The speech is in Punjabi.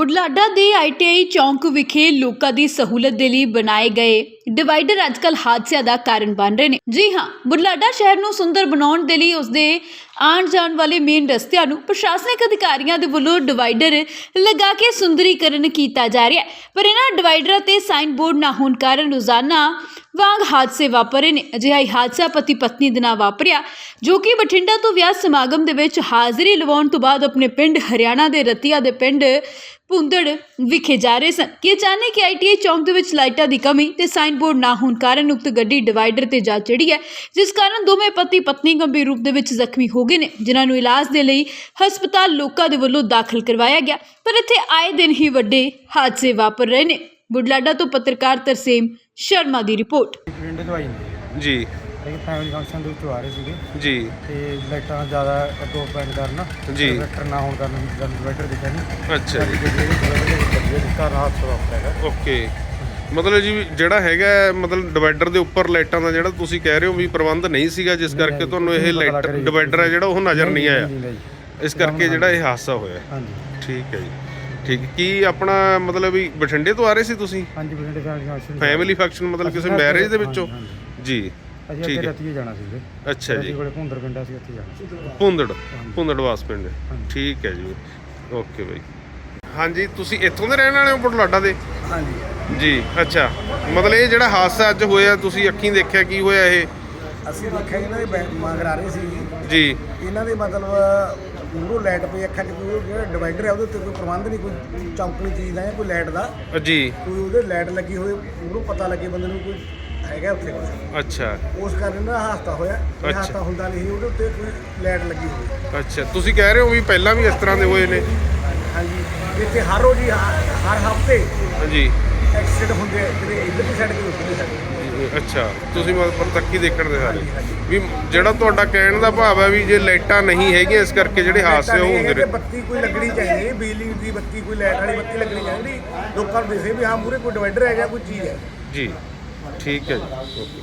ਬੁਢਲਾਡਾ ਦੇ ਆਈਟੀਆਈ ਚੌਂਕ ਵਿਖੇ ਲੋਕਾਂ ਦੀ ਸਹੂਲਤ ਦੇ ਲਈ ਬਣਾਏ ਗਏ ਡਿਵਾਈਡਰ ਅੱਜਕੱਲ ਹਾਦਸਿਆਂ ਦਾ ਕਾਰਨ ਬਣ ਰਹੇ ਨੇ। ਜੀ ਹਾਂ, ਬੁਢਲਾਡਾ ਸ਼ਹਿਰ ਨੂੰ ਸੁੰਦਰ ਬਣਾਉਣ ਦੇ ਲਈ ਉਸਦੇ ਆਉਣ ਜਾਣ ਵਾਲੇ ਮੇਨ ਰਸਤਿਆਂ ਨੂੰ ਪ੍ਰਸ਼ਾਸਨਿਕ ਅਧਿਕਾਰੀਆਂ ਦੇ ਵੱਲੋਂ ਡਿਵਾਈਡਰ ਲਗਾ ਕੇ ਸੁੰਦਰੀਕਰਨ ਕੀਤਾ ਜਾ ਰਿਹਾ ਹੈ। ਪਰ ਇਹਨਾਂ ਡਿਵਾਈਡਰਾਂ ਤੇ ਸਾਈਨ ਬੋਰਡ ਨਾ ਹੋਣ ਕਾਰਨ ਰੋਜ਼ਾਨਾ ਵਾਂਗ ਹਾਦਸੇ ਵਾਪਰੇ ਨੇ। ਅਜਿਹਾ ਹੀ ਹਾਦਸਾ ਪਤੀ ਪਤਨੀ ਦੇ ਨਾਲ ਵਾਪਰਿਆ, ਜੋ ਕਿ ਬਠਿੰਡਾ ਤੋਂ ਵਿਆਹ ਸਮਾਗਮ ਦੇ ਵਿੱਚ ਹਾਜ਼ਰੀ ਲਵਾਉਣ ਤੋਂ ਬਾਅਦ ਆਪਣੇ ਪਿੰਡ ਹਰਿਆਣਾ ਦੇ ਰਤੀਆ ਦੇ ਪਿੰਡ ਪੁੰਦੜ ਵਿਖੇ ਜਾ ਰਹੇ ਸਨ। ਕਿ ਅਚਾਨਕ ਹੀ ਆਈਟੀਆਈ ਚੌਂਕ ਦੇ ਵਿੱਚ ਲਾਈਟਾਂ ਦੀ ਕਮੀ ਤੇ ਸਾਈਨ ਬੋਰਡ ਨਾ ਹੋਣ ਕਾਰਨ ਉਕਤ ਗੱਡੀ ਡਿਵਾਈਡਰ ਤੇ ਜਾ ਚੜੀ ਹੈ ਜਿਸ ਕਾਰਨ ਦੋਵੇਂ ਪਤੀ ਪਤਨੀ ਗੰਭੀਰ ਰੂਪ ਦੇ ਵਿੱਚ ਜ਼ਖਮੀ ਹੋ ਗਏ ਨੇ ਜਿਨ੍ਹਾਂ ਨੂੰ ਇਲਾਜ ਦੇ ਲਈ ਹਸਪਤਾਲ ਲੋਕਾਂ ਦੇ ਵੱਲੋਂ ਦਾਖਲ ਕਰਵਾਇਆ ਗਿਆ। ਪਰ ਇੱਥੇ ਆਏ ਦਿਨ ਹੀ ਵੱਡੇ ਹਾਦਸੇ ਵਾਪਰ ਰਹੇ ਨੇ। ਬੁਢਲਾਡਾ ਤੋਂ ਪੱਤਰਕਾਰ ਤਰਸੇਮ ਸ਼ਰਮਾ ਦੀ ਰਿਪੋਰਟ। ਜੀ। ਇਹ ਫੈਮਿਲੀ ਫੰਕਸ਼ਨ ਦੇ ਵਿੱਚੋਂ ਆ ਰਹੇ ਸੀਗੇ। ਜੀ। ਤੇ ਲਾਈਟਾਂ ਜ਼ਿਆਦਾ ਅੱਗੋਂ ਪੈਣ ਕਾਰਨ ਜੀ। ਇਨਵਰਟਰ ਨਾ ਹੋਣ ਕਾਰਨ ਇਨਵਰਟਰ ਦਿਖਿਆ ਨਹੀਂ ਅੱਛਾ ਜੀ। ਜਿਸ ਕਾਰਨ ਹਾਦਸਾ ਵਾਪਰਿਆ ਹੈਗਾ। ਓਕੇ। ਮਤਲਬ ਜੀ ਵੀ ਜਿਹੜਾ ਹੈਗਾ ਹੈ, ਮਤਲਬ ਡਿਵਾਈਡਰ ਦੇ ਉੱਪਰ ਲਾਈਟਾਂ ਦਾ ਜਿਹੜਾ ਤੁਸੀਂ ਕਹਿ ਰਹੇ ਹੋ ਵੀ ਪ੍ਰਬੰਧ ਨਹੀਂ ਸੀਗਾ ਜਿਸ ਕਰਕੇ ਤੁਹਾਨੂੰ ਇਹ ਲਾਈਟ ਡਿਵਾਈਡਰ ਹੈ ਜਿਹੜਾ ਉਹ ਨਜ਼ਰ ਨਹੀਂ ਆਇਆ। ਜੀ ਇਸ ਕਰਕੇ ਜਿਹੜਾ ਇਹ ਹਾਦਸਾ ਹੋਇਆ। ਹਾਂਜੀ। ਠੀਕ ਹੈ ਜੀ। ਠੀਕ। ਕੀ ਆਪਣਾ ਮਤਲਬ ਵੀ ਬਠਿੰਡੇ ਤੋਂ ਆ ਰਹੇ ਸੀ ਤੁਸੀਂ? ਹਾਂਜੀ ਪਿੰਡ ਫੈਮਿਲੀ ਫੰਕਸ਼ਨ ਫੈਮਿਲੀ ਫੰਕਸ਼ਨ ਮਤਲਬ ਕਿਸੇ ਮੈਰਿਜ ਦੇ ਵਿੱਚੋਂ ਜੀ। ਅਸੀਂ ਠੀਕ ਅੱਗੇ ਹੈ। ਰਤੀਏ ਜਾਣਾ ਸੀਗੇ ਅੱਛਾ ਜੀ। ਰਤੀ ਕੋਲੇ ਭੁੰਦਰ ਪਿੰਡ ਅਸੀਂ ਉੱਥੇ ਜਾਣਾ। ਸੀ ਪੁੰਦੜ ਪੁੰਦੜ ਵਾਸ ਪਿੰਡ। ਹਾਂਜੀ। ਠੀਕ ਹੈ ਜੀ। Okay bye. ਹਾਂਜੀ ਤੁਸੀਂ ਇੱਥੋਂ ਦੇ ਰਹਿਣ ਵਾਲੇ ਹੋ ਬੁਢਲਾਡਾ ਦੇ? ਹਾਂਜੀ। ਜੀ ਅੱਛਾ। ਮਤਲਬ ਇਹ ਜਿਹੜਾ ਹਾਦਸਾ ਅੱਜ ਹੋਇਆ ਤੁਸੀਂ ਅੱਖੀਂ ਦੇਖਿਆ ਕੀ ਹੋਇਆ ਇਹ? ਅਸੀਂ ਦੇਖਿਆ ਇਹਨਾਂ ਦੇ ਬੈਕ ਮਗਰ ਆ ਰਹੇ ਸੀ। ਜੀ। ਇਹਨਾਂ ਦੇ ਮਤਲਬ ਮੂਰੋਂ ਲਾਈਟ ਪਈ ਅੱਖਾਂ 'ਚ ਕੋਈ ਜਿਹੜਾ ਡਿਵਾਈਡਰ ਹੈ ਉਹਦੇ ਉੱਤੇ ਕੋਈ ਪ੍ਰਬੰਧ ਨਹੀਂ ਕੋਈ ਚੌਂਕਣੀ ਚੀਜ਼ ਦਾ ਜਾਂ ਕੋਈ ਲਾਈਟ ਦਾ। ਅ, ਜੀ। ਕੋਈ ਉਹਦੇ ਲਾਈਟ ਲੱਗੀ ਹੋਵੇ ਮੂਰੋਂ ਪਤਾ ਲੱਗੇ ਬੰਦੇ ਨੂੰ ਕੋਈ ਹੈਗਾ ਉੱਥੇ ਕੁਛ ਅੱਛਾ। ਉਸ ਕਾਰਨ ਨਾ ਹਾਦਸਾ ਹੋਇਆ। ਇਹ ਅੱਛਾ। ਹਾਦਸਾ ਹੁੰਦਾ ਨਹੀਂ ਸੀ, ਉਹਦੇ ਉੱਤੇ ਕੋਈ ਲਾਈਟ ਲੱਗੀ ਹੋਵੇ ਅੱਛਾ। ਤੁਸੀਂ ਕਹਿ ਰਹੇ ਹੋ ਵੀ ਪਹਿਲਾਂ ਵੀ ਇਸ ਤਰ੍ਹਾਂ ਦੇ ਹੋਏ ਨੇ? ਹਾਂਜੀ। ਇੱਥੇ ਹਰ ਰੋਜ਼ ਹੀ ਹ- ਹਰ ਹਫ਼ਤੇ ਹਾਂਜੀ। ਐਕਸੀਡੈਂਟ ਹੁੰਦੇ ਆ, ਜਿਹੜੇ ਇੱਧਰ ਦੀ ਸਾਈਡ ਤੇ ਉੱਧਰ ਦੀ ਸਾਈਡ ਅੱਛਾ। ਤੁਸੀਂ ਮਤਲਬ ਪ੍ਰਤੱਖੀ ਦੇਖਣ ਦੇ ਸਾਰੇ ਵੀ ਜਿਹੜਾ ਤੁਹਾਡਾ ਕਹਿਣ ਦਾ ਭਾਵ ਹੈ ਵੀ ਜੇ ਲਾਈਟਾਂ ਨਹੀਂ ਹੈਗੀਆਂ ਇਸ ਕਰਕੇ ਜਿਹੜੇ ਹਾਦਸੇ ਉਹ ਹੁੰਦੇ ਨੇ ਨੇ। ਬੱਤੀ ਕੋਈ ਲੱਗਣੀ ਚਾਹੀਦੀ ਹੈ ਬਿਜਲੀ ਦੀ ਬੱਤੀ ਕੋਈ ਲਾਈਟ ਵਾਲੀ ਬੱਤੀ ਲੱਗਣੀ ਚਾਹੀਦੀ। ਲੋਕਾਂ ਨੂੰ ਦਿਸੇ ਵੀ ਹਾਂ ਮੂਰੇ ਕੋਈ ਡਿਵਾਈਡਰ ਹੈਗਾ ਕੋਈ ਚੀਜ਼ ਹੈ। ਜੀ। ਠੀਕ ਹੈ ਜੀ। ਓਕੇ